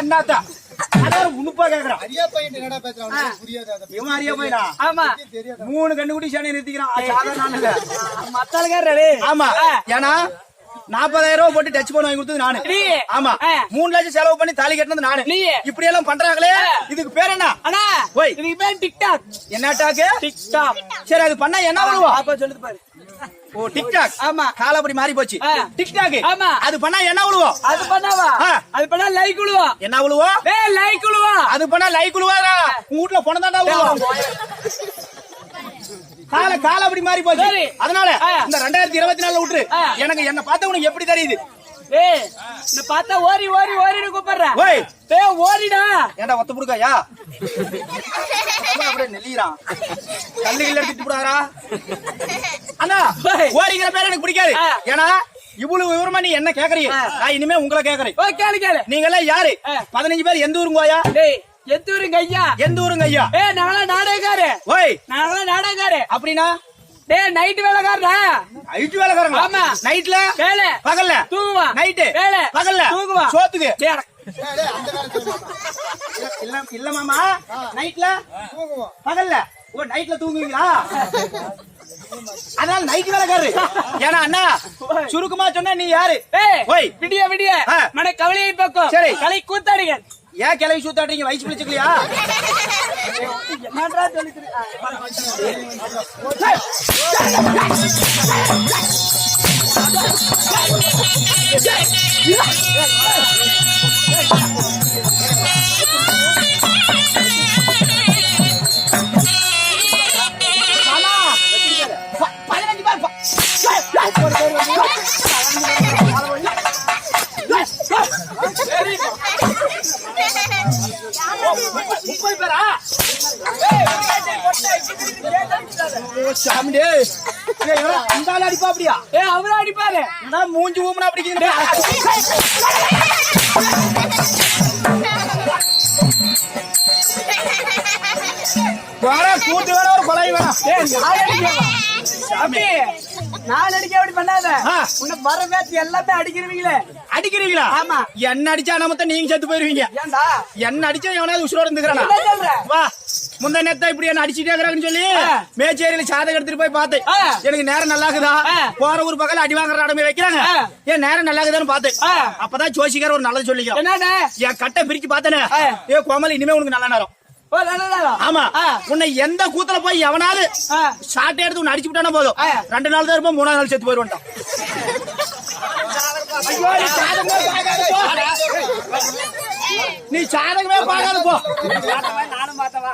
என்னத்த? மூணு கண்டுகுட்டி சேனை நிறுத்திக்கிறான். மத்தாளுக்காரரு. ஆமா. ஏன்னா நாற்பதாயிரம் ரூபாய் போட்டு டச் பண்ண வாங்கி கொடுத்தது நானு. ஆமா. மூணு லட்சம் செலவு பண்ணி தாலி கட்டினது நானு. நீ. இப்படி எல்லாம் பண்றாங்களே இதுக்கு பேர் என்ன? அண்ணா ஓய். இதுக்கு பேர் டிக்டாக். என்ன டாக்கு? டிக்டாக். சரி அது பண்ணா என்ன பண்ணுவோம் அப்ப சொல்லுது பாரு. ஓ டிக்டாக் ஆமா. கால அப்படி மாறி போச்சு. டிக்டாக் ஆமா. அது பண்ணா என்ன விழுவோம் அது பண்ணாவா. அது பண்ணா லைக் விழுவா என்ன விழுவோம் டேய் லைக் விழுவா அது பண்ணா லைக் விழுவாதா உங்க வீட்டுல பொண்ணு தாண்டா விழுவோம் கால கால அப்படி மாறி போச்சு. அதனால. இந்த ரெண்டாயிரத்தி இருபத்தி நாலுல விட்டுரு. எனக்கு என்ன பார்த்த உனக்கு எப்படி தெரியுது டேய் இந்த பார்த்தா ஓரி ஓரி ஓரின்னு கூப்பிடுற. ஓய். டேய் ஓடிடா. ஏன்டா ஒத்த புடுக்காயா? அப்படியே நெல்லிறான் கல்லு எடுத்துட்டு போடாரா அண்ணா ஓய். ஓடிங்கிற பேர் எனக்கு பிடிக்காது. ஏன்னா இவ்வளவு விவரமா நீ என்ன கேக்குறீங்க. நான் இனிமே உங்களை கேக்குறேன். ஓ கேளு கேளு. நீங்க எல்லாம் யாரு. பதினஞ்சு பேர் எந்த ஊருங்கோயா டேய் எத்தூருங்க ஐயா? எந்த ஊருங்க ஐயா? ஏய் நாங்களாம் நாடகக்காரு ஓய். நாங்களாம் நாடகக்காரு அப்படின்னா? டேய் நைட் வேலைக்காரனா நைட்டு வேலைக்காரங்க ஆமா. நைட்ல வேலை. பகல்ல? தூங்குவான் நைட்டு வேலை. பகல்ல? தூங்குவான் சோத்துக்கு. இல்ல இல்ல மாமா. நைட்ல தூங்குவான் பகல்ல? ஓ நைட்ல தூங்குவீங்களா? அதனால நைட் வேலைக்காரரு. ஏன்னா அண்ணா சுருக்கமா சொன்னா நீ யாரு? டேய் ஓய். விடிய விடிய. மன கவலையை பக்கம். சரி. கலை கூத்தாடிங்க ஏன் கிளவி சூத்தாடுறீங்க? வயசு பிடிச்சிக்கலையா? என்னடா அந்த ஆளு அடிப்பா அப்படியா? ஏய் அவரா அடிப்பாரு. என்ன மூஞ்சி ஊமனா அப்படிங்கிறீங்க வேற கூட்டு வேற ஒரு கொலை வேணாம் ஏய் நான் அடிக்கவா சாமி. நான் அடிக்க அப்படி பண்ணாத. உன்னை வர மேட்ச் எல்லாமே அடிக்கிறவங்களே. அடிக்கிறீங்களா? ஆமா. என்ன அடிச்சா நம்ம நீங்க செத்து போயிருவீங்க? ஏன்டா? என்ன அடிச்சா எவனாவது உசுரோட இருந்துக்கிறானா? வா. முந்த நேரத்தா இப்படி என்ன அடிச்சுட்டே இருக்கிறாங்கன்னு சொல்லி. மேச்சேரியில சாதகம் எடுத்துட்டு போய் பார்த்தேன். எனக்கு நேரம் நல்லா இருக்குதா ஆ. போற ஊர் பக்கத்துல அடி வாங்குற இடமே வைக்கிறாங்க. ஏன் நேரம் நல்லா இருக்குதான்னு பார்த்தேன். அப்பதான் ஜோசிக்கார ஒரு நல்லது சொல்லிக்கிறோம் என் கட்டை பிரிச்சு பார்த்தேனே. ஏ கோமல் இனிமே உனக்கு நல்ல நேரம் ஆமா. உன்னை எந்த கூத்துல போய் எவனாவது. ஷார்ட் எடுத்து உன்னை அடிச்சு விட்டானா போதும். ரெண்டு நாள் தான் இருப்போம் மூணாவது நாள் செத்து போயிருவான்டான் ஐயோ, நீ சாதகமே பார்க்காத போ. நீ சாதகமே பார்க்காத போ நானும் பார்த்தவா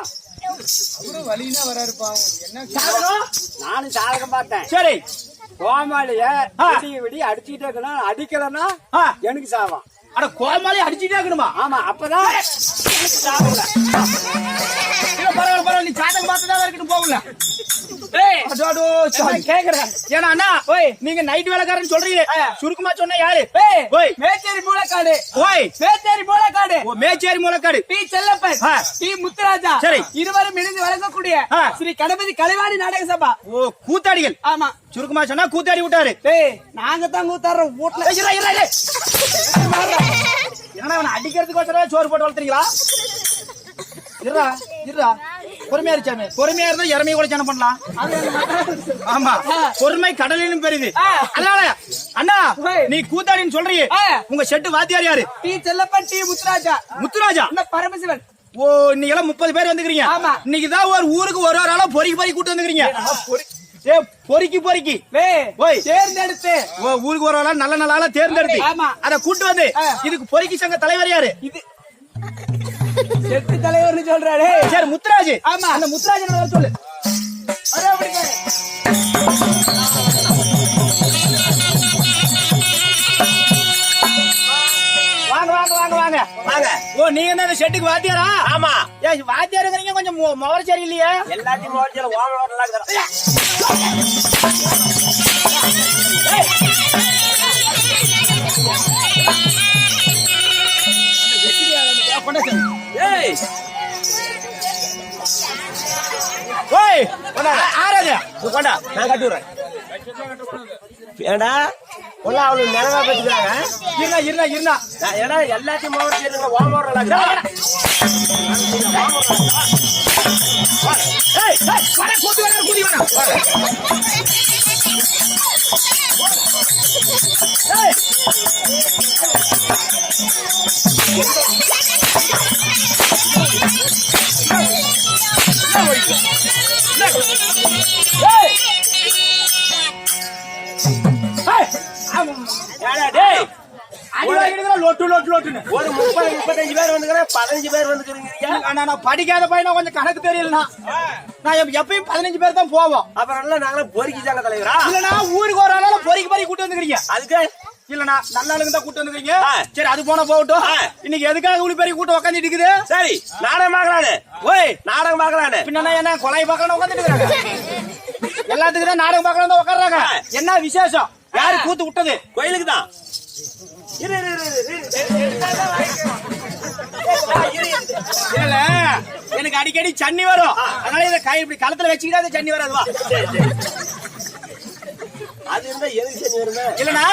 அவரு வலினா வராருப்பா. என்ன சாதகம் நானும் சாதகம் பார்த்தேன். சரி. கோமாளிய விடிய அடிச்சுட்டே இருக்கணும் அடிக்கலன்னா ஆ. எனக்கு சாவான் அட கோமாளி அடிச்சுட்டே இருக்கணுமா? ஆமா அப்பதான் எனக்கு சாவல பரவாயில்ல பரவாயில்ல நீ சாதகம் பார்த்ததா இருக்கட்டும் போகல. ஏய். கேக்குறேன் ஏன்னா அண்ணா ஓய். நீங்க நைட் வேலைக்காரன் சொல்றீங்க. சுருக்கமா சொன்னா யாரு? ஏய். ஓய். மேச்சேரி மூலக்காடு ஓய். மேச்சேரி மூலக்காடு ஓ மேச்சேரி மூலக்காடு பி செல்லப்பன். பி முத்துராஜா. சரி. இருவரும் இணைந்து வழங்கக்கூடிய. ஸ்ரீ கணபதி கலைவாணி நாடக சபா. ஓ கூத்தாடிகள். ஆமா. சுருக்கமா சொன்னா கூத்தாடி விட்டாரு. டேய் நாங்க தான் கூத்தாடுறோம் வீட்டுல ஏய். என்னடா இவனை அடிக்கிறதுக்கு சோறு போட்டு வளர்த்துறீங்களா? இருடா இருடா. பொறுமையா இருச்சாமே பொறுமையா இருந்தா இறமைய கூட ஜனம் பண்ணலாம். ஆமா. பொறுமை கடலிலும் பெரிது. ஆ. அதனால அண்ணா. நீ கூத்தாடின்னு சொல்றீங்க ஆ. உங்க செட்டு வாத்தியார் யாரு? P Chellappan T Muthuraja. Muthuraja? Paramasivan? ஓ இன்னைக்கு எல்லாம் முப்பது பேர் வந்துக்கிறீங்க. ஆமா. இன்னைக்கு தான் ஒரு ஊருக்கு ஒரு ஒரு ஆளா பொறுக்கி பொறுக்கி கூட்டு வந்துக்கிறீங்க. ஏ பொறுக்கி பொறுக்கி. ஓய். தேர்ந்தெடுத்து. ஓ, ஊருக்கு ஒரு ஆளா நல்ல நல்ல ஆளா தேர்ந்தெடுத்து. ஆமா. அத கூட்டு வந்து. இதுக்கு பொறுக்கி சங்க தலைவர் யாரு? இது செட்டு தலைவர்னு சொல்றாரு. சரி முத்துராஜ். ஆமா. அந்த முத்துராஜ் சொல்லு. அரே அப்படி பாரு. வாங்க வாங்க வாங்க வாங்க. வாங்க. ஓ நீங்க தான் இந்த ஷெட்டுக்கு வாத்தியாரா? ஆமா. ஏ வாத்தியாருங்கிறீங்க கொஞ்சம் மு- முகர சரி இல்லையா எல்லாத்தையும் மோதில ஓவல் ஓட்டலாம் இருக்கிறான். ஓய் கொண்டா ஆறாது கொண்டா நான் கட்டி விடுறேன். ஏடா உள்ள அவளுக்கு நிலவா பேசுறாங்க இருந்தா இருந்தா இருந்தா ஏன்னா எல்லாத்தையும் மோகர் செய்யுங்க ஓம் ஓடுறாங்க லொட்டு லொட்டு லொட்டுன்னு ஒரு முப்பது முப்பத்தஞ்சு பேர் வந்துக்கிறேன் பதினஞ்சு பேர் வந்துக்கிறீங்க. நான் படிக்காத பையனா கொஞ்சம் கணக்கு தெரியலண்ணா. நான் எப்ப- எப்பயும் பதினஞ்சு பேர் தான் போவோம். அப்புறம் எல்லாம் நாங்களும் பொறுக்கிச்சாங்க தலைவரா? இல்லனா ஊருக்கு ஒரு ஆளால பொறிக்கு பொறி கூட்டு வந்துக்கிறீங்க. அதுக்கு? இல்லனா நல்ல ஆளுங்க தான் கூட்டு வந்துக்கிறீங்க. சரி அது போனா போகட்டும். இன்னைக்கு எதுக்காக உளி பெரிய கூட்டம் உட்காந்துட்டு இருக்குது? சரி நாடகம் பார்க்கலானு ஓய் நாடகம் பார்க்கலானு பின்ன என்ன கொலை பார்க்கணும் உட்காந்துட்டு இருக்காங்க எல்லாத்துக்கும் தான் நாடகம் பார்க்கலாம் தான் உட்கார்றாங்க ஆ. என்ன விசேஷம்? யாரு கூத்து விட்டது கோயிலுக்கு தான். எனக்கு அடிக்கடி சன்னி வரும். அதனால இதை கை இப்படி களத்துல வச்சுக்கிட்டா சன்னி வராதுவா? இல்லனா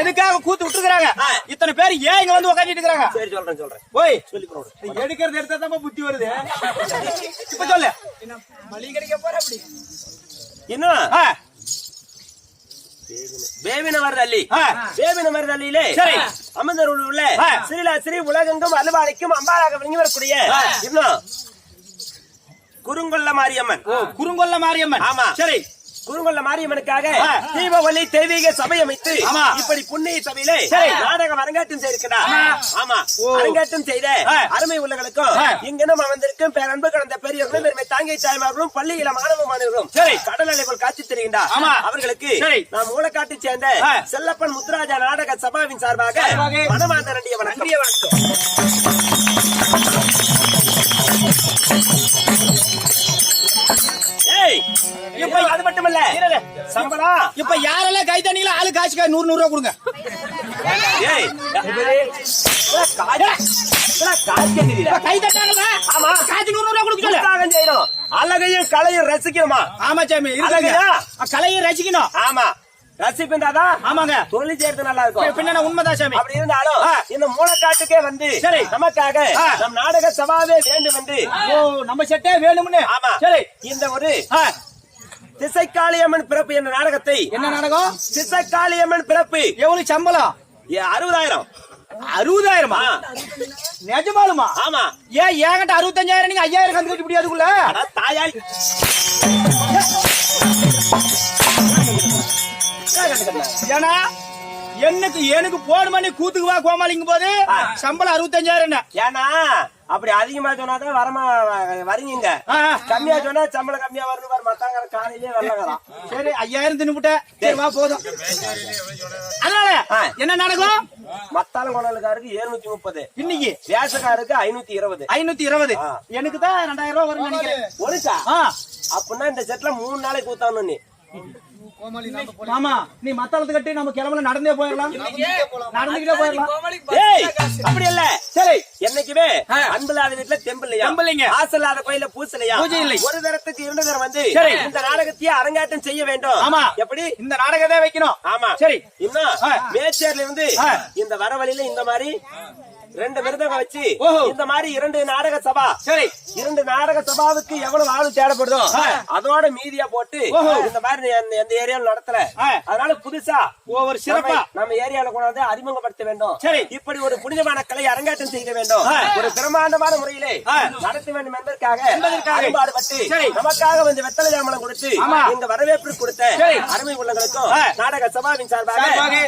எதுக்காக கூத்து விட்டுருக்காங்க. இத்தனை பேர் ஏன் இங்க வந்து உட்காந்துட்டு இருக்காங்க சரி சொல்றேன் சொல்றேன். ஓய் சொல்லி எடுக்கிறது எடுத்தா தான் புத்தி வருது. இப்ப சொல்லு. மளிகை கடைக்க போற அப்படி? இன்னும் பேபின மருதள்ளி. பேபின மருதள்ளியிலே சரி. அமர்ந்தர் உள்ள ஸ்ரீ உலகெங்கும் அலுவாளைக்கும் அம்பாளாக விளங்கி வரக்கூடிய. இன்னும் குறுங்கொல்ல மாரியம்மன் குறுங்கொல்ல மாரியம்மன் ஆமா. சரி குறுங்கொல்ல மாரியம்மனுக்காக. தீபாவளி தெய்வீக சபை அமைத்து. இப்படி புண்ணிய சபையிலே. நாடகம் அரங்கேற்றம் செய்திருக்கிறார் ஆமா. அரங்கேற்றம் செய்த. அருமை உள்ளங்களுக்கும். இங்கனும் அமர்ந்திருக்கும் பேரன்பு கடந்த பெரியவர்களும் பெருமை தாங்கி தாய்மார்களும் பள்ளியில மாணவ மாணவர்களும். கடல் அலைகள் காட்சி தருகின்றார். அவர்களுக்கு. நாம் மூலக்காட்டை சேர்ந்த. செல்லப்பன் முத்துராஜா நாடக சபாவின் சார்பாக மனமார்ந்த நன்றிய வணக்கம் நன்றிய வணக்கம் ஏய் இப்ப அது இருங்க. சம்பளம் இப்ப யாரெல்லாம் கை தண்ணிங்களா ஆளு காய்ச்சிக்கா நூறு நூறு ரூபா கொடுங்க. அழகையும் கலையும் ரசிக்கணுமா? ஆமா சாமி அழகுயா? இருக்குங்க கலையை ரசிக்கணும். ஆமா. ரசிப்பிருந்தாதான் ஆமாங்க. தொழில் செய்யறது நல்லா இருக்கும். பின்ன உண்மைதான் சாமி. அப்படி இருந்தாலும். இந்த மூலக்காட்டுக்கே வந்து சரி. நமக்காக. நம் நாடக சபாவே வேண்டும் ஓ நம்ம செட்டே வேணும்னு. ஆமா. சரி. இந்த ஒரு திசைக்காளியம்மன் பிறப்பு என்ற நாடகத்தை என்ன நாடகம்? திசைக்காளியம்மன் பிறப்பு. எவ்வளவு சம்பளம்? அறுபதாயிரம். அறுபதாயிரமா. நிஜமாலுமா? ஆமா. ஏன் ஏன்கிட்ட அறுபத்தஞ்சாயிரம் நீங்க ஐயாயிரம் கந்துக்கிட்டு இப்படி அதுக்குள்ள அட தாயாய் ஏன்னா எனக்கு எனக்கு போன் பண்ணி கூத்துக்கு வா கோமாளிங்கும் போது. சம்பளம் அறுபத்தஞ்சாயிரம் ஏன்னா அப்படி அதிகமா சொன்னாதான் வரமா வரீங்க. கம்மியா சொன்னா சம்பளம் கம்மியா வரணும் பாரு மத்தாங்க காலையிலே வரலாம் சரி ஐயாயிரம் தின்னுபிட்ட சரி. வா போதும். அதனால. என்ன நடக்கும்? மத்தாளம் கொண்டாளுக்காருக்கு எழுநூத்தி முப்பது. இன்னைக்கு? வேஷக்காருக்கு ஐநூத்தி இருபது. ஐநூத்தி இருபது. எனக்கு தான் ரெண்டாயிரம் ரூபாய் வரும்னு நினைக்கிறேன். ஒருக்கா அப்படின்னா இந்த செட்ல மூணு நாளைக்கு கூத்தானு மாமா நீ மத்தாளத்து கட்டி நம்ம கிளம்பல நடந்தே போயிடலாம் நடந்துகிட்டே போயிடலாம் அப்படி இல்ல சரி என்னைக்குமே ஆ. அன்பில்லாத வீட்டுல தெம்பில்லையா தெம்பில்லைங்க. ஆசல்லாத கோயில பூசலையா பூஜை இல்லை. ஒரு தரத்துக்கு இரண்டு தரம் வந்து சரி. இந்த நாடகத்தையே அரங்கேற்றம் செய்ய வேண்டும் ஆமா. எப்படி இந்த நாடகத்தை வைக்கணும் ஆமா சரி இன்னும். மேச்சேர்ல இருந்து. இந்த வர வழியில இந்த மாதிரி ரெண்டு விருதகம் வச்சு. இந்த மாதிரி இரண்டு நாடக சபா சரி இரண்டு நாடக சபாவுக்கு எவ்வளவு ஆளு தேவைப்படுதோ ஆ. அதோட மீதியா போட்டு. இந்த மாதிரி எந்த ஏரியால நடத்தல. அதனால புதுசா ஒவ்வொரு சிறப்பா நம்ம- ஏரியால கொண்டாந்து அறிமுகப்படுத்த வேண்டும் சரி. இப்படி ஒரு புனிதமான கலை அரங்கேற்றம் செய்ய வேண்டும். ஒரு பிரம்மாண்டமான முறையிலே. நடத்த வேண்டும் என்பதற்காக சரி. நமக்காக வந்து வெத்தலை ஜாமலம் கொடுத்து. இந்த வரவேற்பு கொடுத்த. அருமை உள்ளங்களுக்கும். நாடக சபாவின் சார்பாக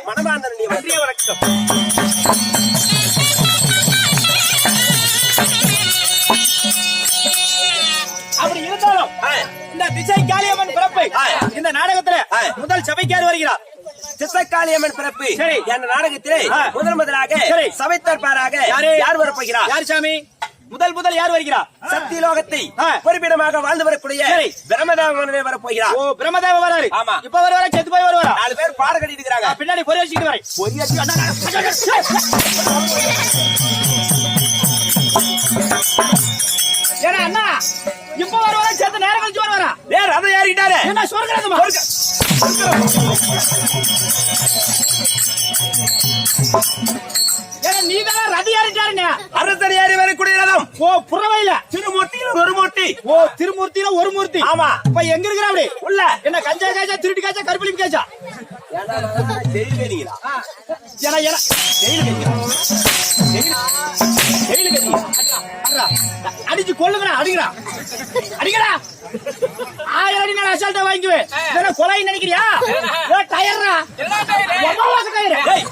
மனமார்ந்த நன்றியை வணக்கம் திசை காளியம்மன் பிறப்பு. இந்த நாடகத்துல. முதல் சபைக்கு யார் வருகிறார் திசைக்காளியம்மன் பிறப்பு சரி. என்ற நாடகத்திலே. முதல் முதலாக சரி. சபைத்தற்பாராக யாரு? வரப்போகிறார் யார் சாமி முதல் முதல் யார் வருகிறார் சக்தி லோகத்தை. பொறுப்பிடமாக வாழ்ந்து வரக்கூடிய. பிரமதாமனே வரப்போகிறார் ஓ பிரம்மதேவ வராரு ஆமா. இப்ப வருவாரா செத்து போய் வருவாரா நாலு பேர் பாட கட்டிட்டு இருக்கிறாங்க பின்னாடி வச்சுக்கிட்டு வரேன் ஏன்னா அண்ணா இப்ப வருவாரா செத்து நேரம் கழிச்சு வருவாரா வேற ரதம் ஏறிட்டாரு. என்ன சொர்க்கமா ஏன்னா நீ தான் ரதி ஏறிட்டாருங்க அரசர் ஏறி வரக்கூடிய ரதம். ஓ புறவையில திருமூர்த்தியில் ஒரு மூர்த்தி. ஓ திருமூர்த்தியில ஒரு மூர்த்தி. ஆமா. இப்ப எங்க இருக்கிற அப்படி? உள்ள. என்ன கஞ்சா காய்ச்சா திருட்டு காய்ச்சா கருப்பிலிப்பு காய்ச்சா? ஜெயிலு. Jail jail. அடிச்சு கொல்லுங்கடா அடிங்கடா. அடிங்கடா. ஆயிரம் அடி நான் அசால்ட்டா வாங்கிக்குவேன். கொலை நினைக்கிறியா? ஏ, டயர்ரா எமாவாக்க டயர் ஏய்,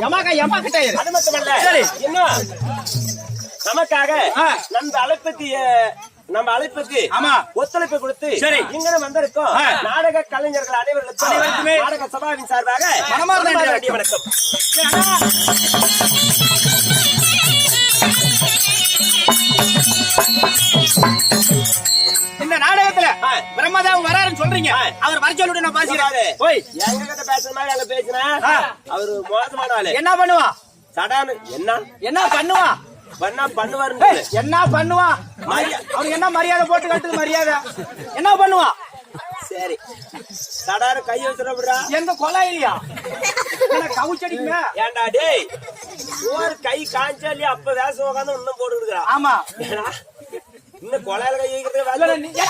எமாக்கா எமாக்க டயர் அது சரி. இன்னும் நமக்காக. நம்ம அழைப்புக்கு அஹ், நம்ம அழைப்புக்கு ஆமா. ஒத்துழைப்பு கொடுத்து சரி. இங்க வந்திருக்கோம். நாடக கலைஞர்கள் அனைவருக்குமே நாடக சபாவின் சார்பாக மனமார்ந்த வணக்கம். இந்த நாடகத்துல ஆ. பிரம்மதேவன் வராருன்னு சொல்றீங்க. அவர் வர சொல்லிட்டு நான். பாசிக்கிறேன். போய். எங்க கிட்ட பேசுற மாதிரி அங்க பேசினா. அவரு மோசமான ஆளு. என்ன பண்ணுவான் சடானு. என்ன? என்ன பண்ணுவான் பண்ணா பண்ணுவாரு என்ன பண்ணுவான் அவனுக்கு என்ன மரியாதை போட்டு கட்டுது மரியாதை? என்ன பண்ணுவான் சரி. சடாரு கை வச்சுடா எந்த கொலை இல்லையா? என்ன கவுச்சடிக்குங்க ஏன்டா டேய்? ஒரு கை காஞ்சா இல்லையா அப்ப வேஷம் உட்காந்து இன்னும் போட்டு ஆமா. இன்னும் கொலையில கை ஏ,